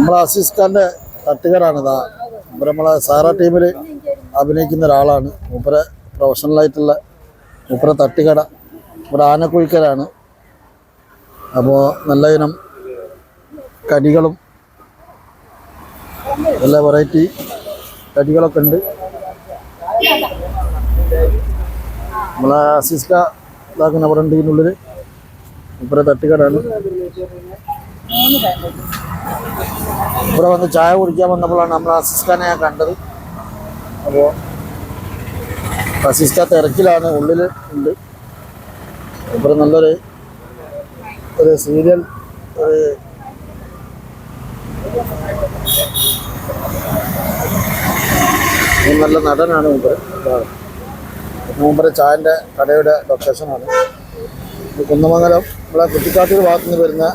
നമ്മളെ അസീസ് ഖാന്റെ തട്ടുകടാണ് ഇതാ. മൂപ്പര് നമ്മളെ സാറ ടീമിൽ അഭിനയിക്കുന്ന ഒരാളാണ്. മൂപ്പരെ പ്രൊഫഷണലായിട്ടുള്ള മൂപ്പര തട്ടുകട. ഇവിടെ ആനക്കുഴിക്കലാണ്. അപ്പോൾ നല്ല ഇനം കടികളും നല്ല വെറൈറ്റി കടികളൊക്കെ ഉണ്ട്. നമ്മളെ അസീസ് ഖാ ഇതാക്കുന്ന അവിടെ ഉണ്ട് ഇതിനുള്ളിൽ ഇപ്പുറ തട്ടുകടാണ് ഇവിടെ വന്ന് ചായ കുടിക്കാൻ വന്നപ്പോഴാണ് നമ്മൾ അസിസ്ഖാനെ ഞാൻ കണ്ടത്. അപ്പോൾ അസിസ്റ്റ തിരക്കിലാണ് ഉള്ളിൽ ഉണ്ട്. ഇവിടെ നല്ലൊരു ഒരു സീരിയൽ ഒരു നല്ല നടനാണ് മൂപ്പര്. മൂപ്പര് ചായന്റെ കടയുടെ ലൊക്കേഷനാണ് കുന്നമംഗലം നമ്മളെ കുറ്റിക്കാട്ടൂർ ഭാഗത്തുനിന്ന് വരുന്ന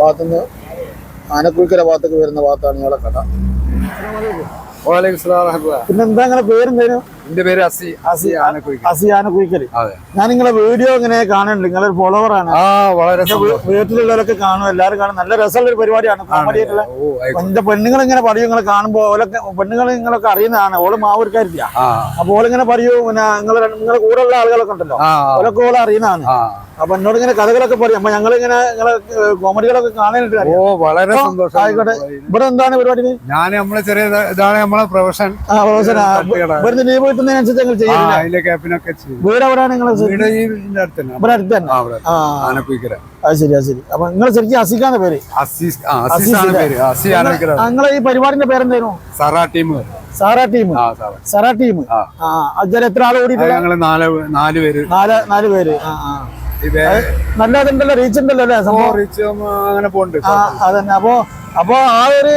ഭാഗത്തുനിന്ന് ആനക്കുഴിക്കര ഭാഗത്തേക്ക് വരുന്ന ഭാഗത്താണ് ഞങ്ങളെ കട. പിന്നെ എന്താ നിങ്ങളെ പേരെന്തേനു എന്റെ പേര് അസി അസി ആനക്കുഴിക്ക് അസി ആനക്കുഴിക്കൽ ഞാൻ നിങ്ങളെ വീഡിയോ ഇങ്ങനെ കാണുന്നുണ്ട്. നിങ്ങളൊരു ഫോളോവറാണ് ആ വളരെ. വീട്ടിലുള്ളവരൊക്കെ കാണും. എല്ലാവരും കാണും. നല്ല രസമുള്ള ഒരു പരിപാടിയാണ് കോമഡി ആയിട്ടുള്ള. എന്റെ പെണ്ണുങ്ങൾ ഇങ്ങനെ പറയും. നിങ്ങളെ കാണുമ്പോ ഓലൊക്കെ പെണ്ണുങ്ങൾ നിങ്ങളൊക്കെ അറിയുന്നതാണ്. ഓൾ മാവൂർക്കാരില്ല അപ്പൊ ഓളിങ്ങനെ പറയൂ പിന്നെ നിങ്ങളെ കൂടെ ഉള്ള ആളുകളൊക്കെ ഉണ്ടല്ലോ. ഓലൊക്കെ ഓളെ അറിയുന്നതാണ്. അപ്പൊ എന്നോട് ഇങ്ങനെ കഥകളൊക്കെ പറയും. അപ്പൊ ഞങ്ങൾ ഇങ്ങനെ നിങ്ങളെ കോമഡികളൊക്കെ കാണാനായിട്ട് ഓ വളരെ സന്തോഷം. ആയിക്കോട്ടെ. ഇവിടെ എന്താണ് പരിപാടി? ഞാൻ നമ്മളെ ചെറിയ ഇതാണ് നമ്മളെ പ്രൊഫഷൻ. ആ തട്ടുകട. ഇവിടുന്ന് ലീവ് കിട്ടുന്നതിനനുസരിച്ച് ഞങ്ങൾ ചെയ്യും. വീട് എവിടെയാണ് തന്നെ ഇവിടെ അടുത്ത് തന്നെ. ആ ഇവിടെ. ആ. ആനക്കുഴിക്കര അത് ശരി അത് ശരി. അപ്പൊ നിങ്ങൾ ശരിക്കും അസിക്കാന്റെ പേര്. നിങ്ങളെ ഈ പരിപാടിന്റെ പേരെന്തായിരുന്നു? Sara team Sara team. Sara. Team. ആ. അതിൽ എത്ര ആൾ നാല് നാല് പേര്. നാല് നാല് പേര്. ആ ആ. നല്ല ഇതുണ്ടല്ലോ റീച്ച് ഉണ്ടല്ലോ അല്ലേ സംഭവം? റിച്ച് അങ്ങനെ ആ അതന്നെ. അപ്പൊ അപ്പൊ ആ ഒരു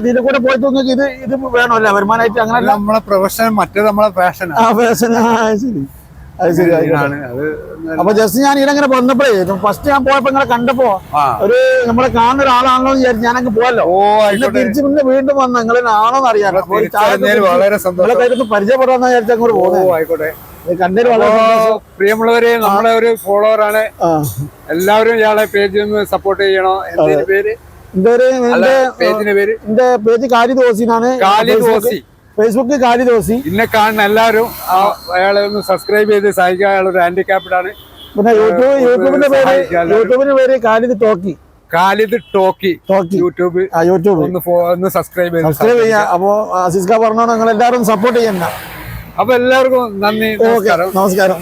ഇതിൽ കൂടെ പോയിട്ട് നിങ്ങൾക്ക് ഇത് ഇത് വേണമല്ലേ വരുമാനമായിട്ട് അങ്ങനെ നമ്മളെ പ്രൊഫഷൻ മറ്റേ നമ്മളെ ഫാഷൻ ആ. ഫാഷൻ ശരി. അത് ശരി അപ്പൊ ജസ്റ്റ് ഞാൻ ഇതിലങ്ങനെ വന്നപ്പോഴേ ഫസ്റ്റ് ഞാൻ പോയപ്പോ ഇങ്ങനെ കണ്ടപ്പോ ഒരു നമ്മളെ കാണുന്ന ഒരാളാണല്ലോ എന്ന് വിചാരിച്ചു ഞാനങ്ങ് പോയല്ലോ ഓ പിന്നെ തിരിച്ചു പിന്നെ വീണ്ടും വന്ന നിങ്ങൾ ആണോന്ന് അറിയാം പരിചയപ്പെടാന്ന് വിചാരിച്ചു അങ്ങോട്ട് പോകുന്നു ആയിക്കോട്ടെ. പ്രിയമുള്ളവരെ നമ്മളെ ഒരു ഫോളോവർ ആണ് എല്ലാവരും ഇയാളെ പേജിൽ നിന്ന് സപ്പോർട്ട് ചെയ്യണോ? എന്തിന്റെ പേര്? പേജിന്റെ പേര് എന്റെ പേജ് കാലി ദോസിനാണ് കാലി ദോസി. ഫേസ്ബുക്ക് കാലി ദോസി. ഇന്നെ കാണുന്ന എല്ലാവരും അയാളെ ഒന്ന് സബ്സ്ക്രൈബ് ചെയ്ത് സഹായിക്കുക. അയാൾ ഒരു ഹാൻഡിക്യാപ്ഡ് ആണ്. പിന്നെ യൂട്യൂബ് യൂട്യൂബിന്റെ പേര്. യൂട്യൂബിന്റെ പേര് Khalid talkie. Khalid talkie. Talkie. YouTube. YouTube. ഒന്ന് ഒന്ന് സബ്സ്ക്രൈബ് സബ്സ്ക്രൈബ് ചെയ്യാം. അപ്പോ അസിസ്ക പറഞ്ഞോ നിങ്ങൾ എല്ലാവരും സപ്പോർട്ട് ചെയ്യണ്ട. അപ്പൊ എല്ലാവർക്കും നന്ദി നമസ്കാരം. നമസ്കാരം.